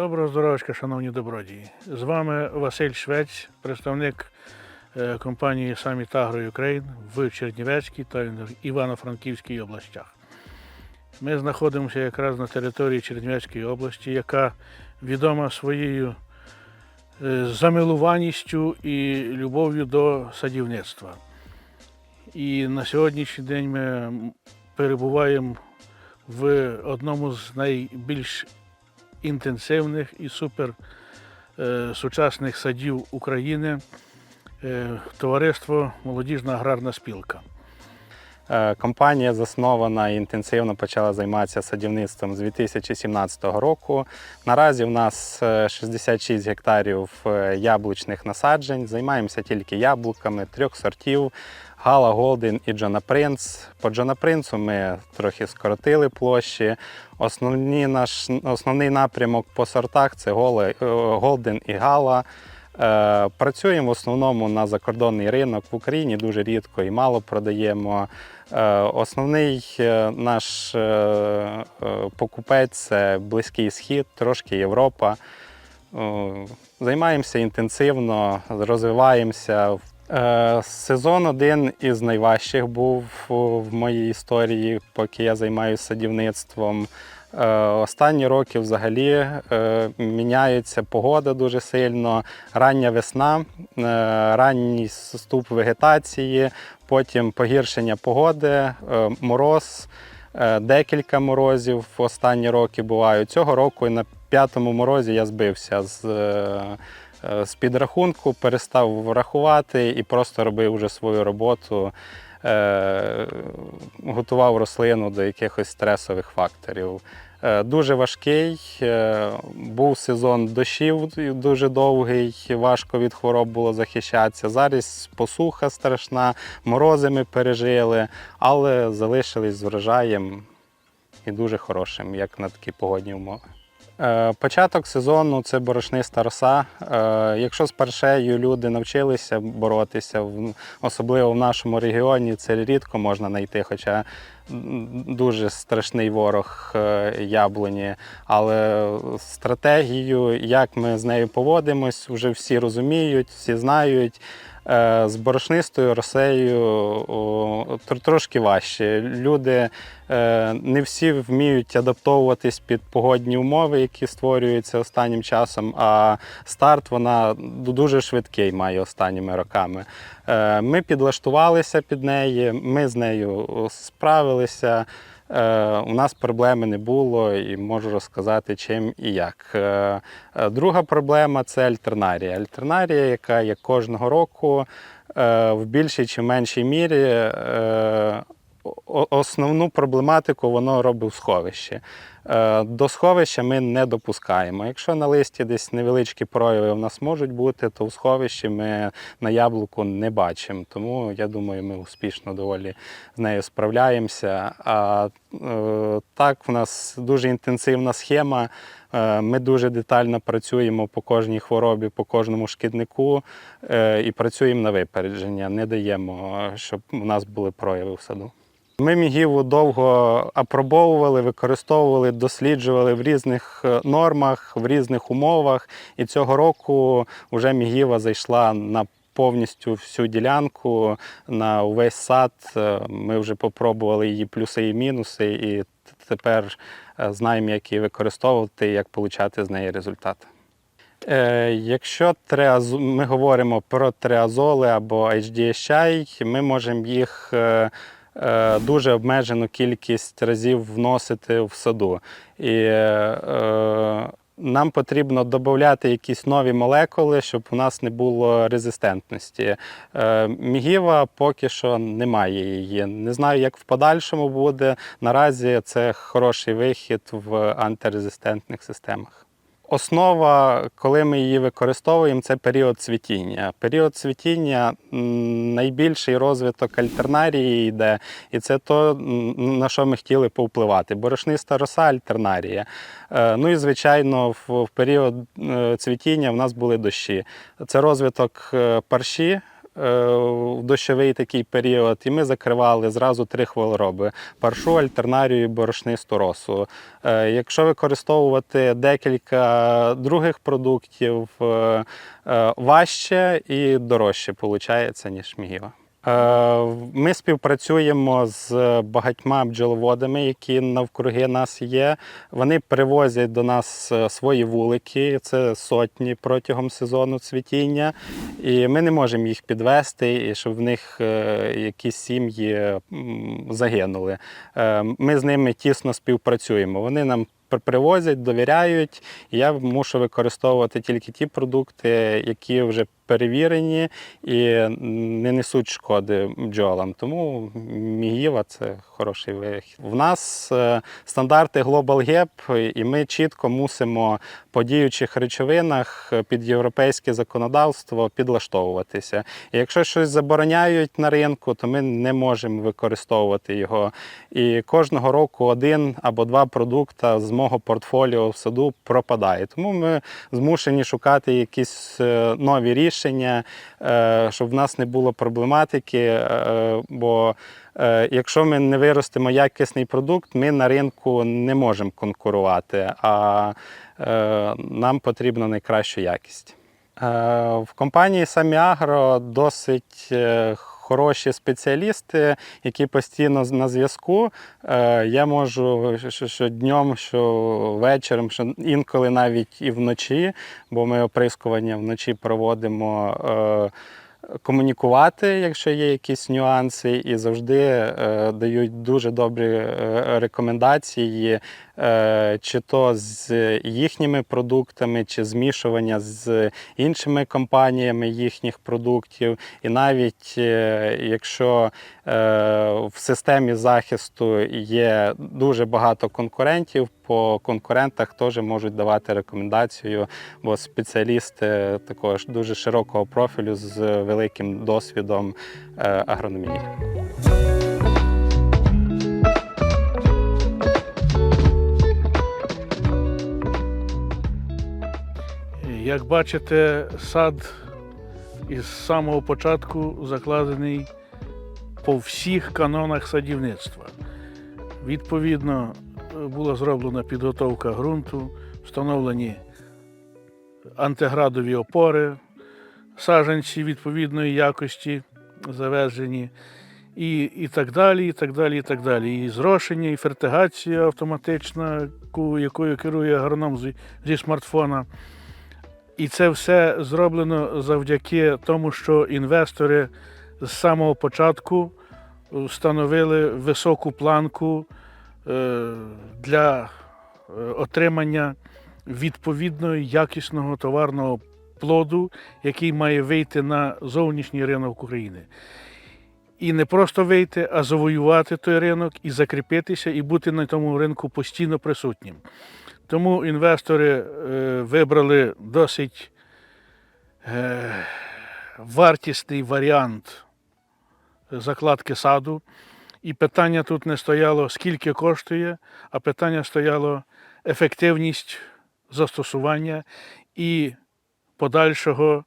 Доброго здоров'ячка, шановні добродії. З вами Василь Швець, представник е, компанії Summit Agro Ukraine в Чернівецькій та Івано-Франківській областях. Ми знаходимося якраз на території Чернівецької області, яка відома своєю е, замилуваністю і любов'ю до садівництва. І на сьогоднішній день ми перебуваємо в одному з найбільш інтенсивних і супер е, сучасних садів України е, товариство Молодіжна аграрна спілка. Е, Компанія заснована і інтенсивно почала займатися садівництвом з 2017 року. Наразі в нас е, 66 гектарів яблучних насаджень. Займаємося тільки яблуками трьох сортів. Гала, Голден і Джона Принц. По Джона Принцу ми трохи скоротили площі. Основні наш, основний напрямок по сортах це е, Голден і Гала. Е, Працюємо в основному на закордонний ринок в Україні дуже рідко і мало продаємо. Е, Основний наш покупець це Близький Схід, трошки Європа. Займаємося інтенсивно, розвиваємося. Е, Сезон один із найважчих був в моїй історії, поки я займаюся садівництвом. Е, Останні роки взагалі е, міняється погода дуже сильно. Рання весна, е, ранній ступ вегетації, потім погіршення погоди, е, мороз, е, декілька морозів в останні роки бувають. Цього року на п'ятому морозі я збився з, е, е, з підрахунку, перестав рахувати і просто робив вже свою роботу. Е, готував рослину до якихось стресових факторів. Е, Дуже важкий. е, Був сезон дощів дуже довгий, важко від хвороб було захищатися. Зараз посуха страшна, морози ми пережили, але залишились з врожаєм і дуже хорошим, як на такі погодні умови. Е, Початок сезону це борошниста роса. Е, Якщо з паршею люди навчилися боротися, особливо в нашому регіоні, це рідко можна знайти, хоча дуже страшний ворог е, яблуні. Але стратегію, як ми з нею поводимось, вже всі розуміють, всі знають. Е, З борошнистою росею трошки важче. Люди е, не всі вміють адаптовуватись під погодні умови, які створюються останнім часом. А старт вона дуже швидкий має останніми роками. Ми підлаштувалися під неї, ми з нею справилися. Е, У нас проблеми не було і можу розказати, чим і як. Е, е, Друга проблема це альтернарія. Альтернарія, яка як кожного року в більшій чи меншій мірі основну проблематику воно робить в сховищі. Е, До сховища ми не допускаємо. Якщо на листі десь невеличкі прояви в нас можуть бути, то в сховищі ми на яблуку не бачимо. Тому я думаю, ми успішно доволі з нею справляємося. А е, так, в нас дуже інтенсивна схема. Е, Ми дуже детально працюємо по кожній хворобі, по кожному шкіднику і працюємо на випередження. Не даємо, щоб у нас були прояви в саду. Ми мігіву довго апробовували, використовували, досліджували в різних е, нормах, в різних умовах. І цього року вже мігіва зайшла на повністю всю ділянку, на увесь сад. Е, Ми вже попробували її плюси і мінуси, і тепер е, знаємо, як її використовувати, як отримати з неї результат. Якщо триаз... ми говоримо про триазоли або HDHI, ми можемо їх дуже обмежену кількість разів вносити в саду. І е, нам потрібно додати якісь нові молекули, щоб у нас не було резистентності. Е, Мігіва поки що немає її. Не знаю, як в подальшому буде. Наразі це хороший вихід в антирезистентних системах. Основа, коли ми її використовуємо, це період цвітіння. Період цвітіння найбільший розвиток альтернарії йде, і це то, на що ми хотіли повпливати. Борошниста роса альтернарія. Е, Ну і звичайно, в, період е, цвітіння в нас були дощі. Це розвиток е, парші. Е, в дощовий такий період, і ми закривали зразу три хвороби: паршу, альтернарію і борошнисту росу. Е, Якщо використовувати декілька других продуктів, е, важче і дорожче виходить, ніж мігіва. Е, Ми співпрацюємо з багатьма бджоловодами, які навкруги нас є. Вони привозять до нас е, свої вулики, це сотні протягом сезону цвітіння, і ми не можемо їх підвести, і щоб в них е, якісь сім'ї загинули. Ми з ними тісно співпрацюємо. Вони нам привозять, довіряють. Я мушу використовувати тільки ті продукти, які вже перевірені і не несуть шкоди бджолам. Тому мігіва це хороший вихід. В нас е, стандарти Global Gap, і ми чітко мусимо по діючих речовинах е, під європейське законодавство підлаштовуватися. І якщо щось забороняють на ринку, то ми не можемо використовувати його. І кожного року один або два продукти з мого портфоліо в саду пропадає. Тому ми змушені шукати якісь е, нові рішення, е, щоб в нас не було проблематики. е, Бо е, якщо ми не виростимо якісний продукт, ми на ринку не можемо конкурувати, а нам потрібна найкраща якість. В компанії Саміагро досить е, хороші спеціалісти, які постійно на зв'язку. Е, Я можу що, днем, що вечором, що інколи навіть і вночі, бо ми оприскування вночі проводимо. Комунікувати, якщо є якісь нюанси, і завжди е, дають дуже добрі е, рекомендації, е, чи то з їхніми продуктами, чи змішування з іншими компаніями їхніх продуктів. І навіть якщо в системі захисту є дуже багато конкурентів, по конкурентах теж можуть давати рекомендацію, бо спеціалісти також дуже широкого профілю з великим досвідом е, агрономії. Як бачите, сад із самого початку закладений по всіх канонах садівництва. Відповідно, була зроблена підготовка ґрунту, встановлені антиградові опори, саджанці відповідної якості завезені, і, і так далі, і так далі, і так далі. І зрошення, і фертигація автоматична, якою керує агроном зі, зі смартфона. І це все зроблено завдяки тому, що інвестори з самого початку встановили високу планку для е, отримання відповідного якісного товарного плоду, який має вийти на зовнішній ринок України. І не просто вийти, а завоювати той ринок і закріпитися, і бути на тому ринку постійно присутнім. Тому інвестори е, вибрали досить е, вартісний варіант закладки саду. І питання тут не стояло, скільки коштує, а питання стояло ефективність застосування і подальшого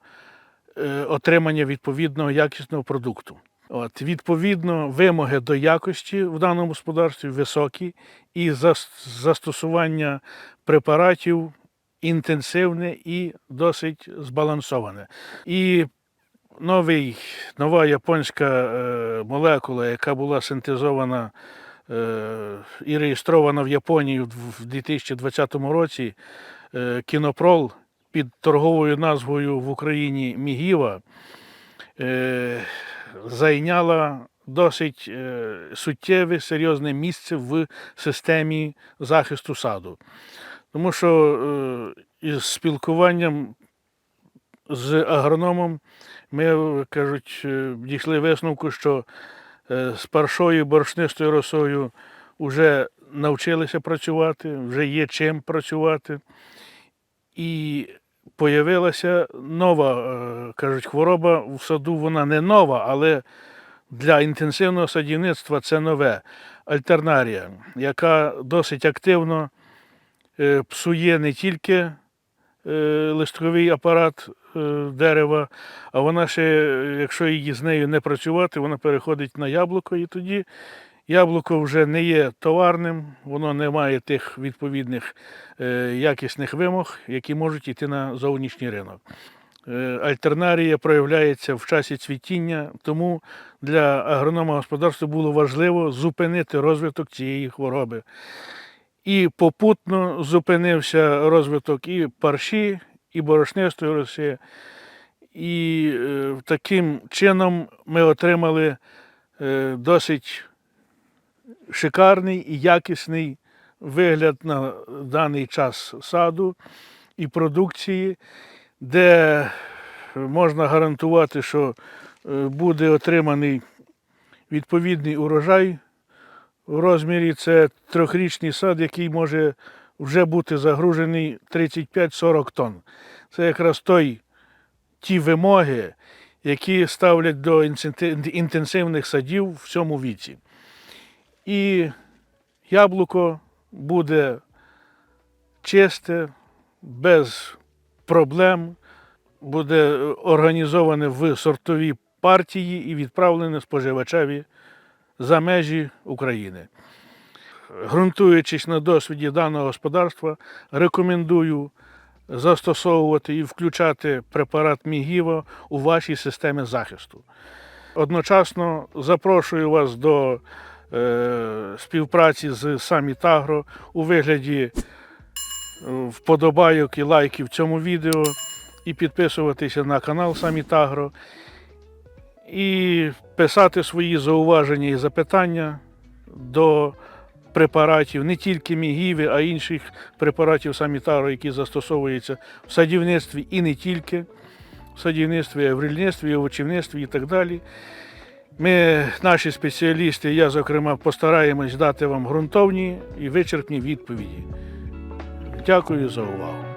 е, отримання відповідного якісного продукту. От, відповідно, вимоги до якості в даному господарстві високі, і застосування препаратів інтенсивне і досить збалансоване. І новий, нова японська е, молекула, яка була синтезована е, і реєстрована в Японії в в 2020 році, е, кінопрол під торговою назвою в Україні Мігіва, зайняла досить суттєве серйозне місце в системі захисту саду. Тому що із спілкуванням з агрономом ми, кажуть, е, дійшли висновку, що е, з паршою борошнистою росою вже навчилися працювати, вже є чим працювати. І появилася нова, е, кажуть, хвороба в саду, вона не нова, але для інтенсивного садівництва це нове альтернарія, яка досить активно е, псує не тільки е, листковий апарат е, дерева, а вона ще, е, якщо її з нею не працювати, вона переходить на яблуко, і тоді яблуко вже не є товарним, воно не має тих відповідних е, якісних вимог, які можуть йти на зовнішній ринок. Е, Альтернарія проявляється в часі цвітіння, тому для агронома господарства було важливо зупинити розвиток цієї хвороби. І попутно зупинився розвиток і парші, і борошнистої роси. І е, таким чином ми отримали е, досить шикарний і якісний вигляд на даний час саду і продукції, де можна гарантувати, що е, буде отриманий відповідний урожай в розмірі. Це трьохрічний сад, який може вже бути загружений 35-40 тонн. Це якраз той, ті вимоги, які ставлять до інтенсивних садів в цьому віці. І яблуко буде чисте, без проблем, буде організоване в сортові партії і відправлене споживачеві за межі України. Ґрунтуючись на досвіді даного господарства, рекомендую застосовувати і включати препарат Мігіво у вашій системі захисту. Одночасно запрошую вас до е, співпраці з Самітагро у вигляді е, вподобайок і лайків цьому відео, і підписуватися на канал Самітагро, і писати свої зауваження і запитання до препаратів, не тільки мігіві, а інших препаратів санітару, які застосовуються в садівництві і не тільки в садівництві, а в рільництві, овочівництві і так далі. Ми, наші спеціалісти, я, зокрема, постараємось дати вам ґрунтовні і вичерпні відповіді. Дякую за увагу.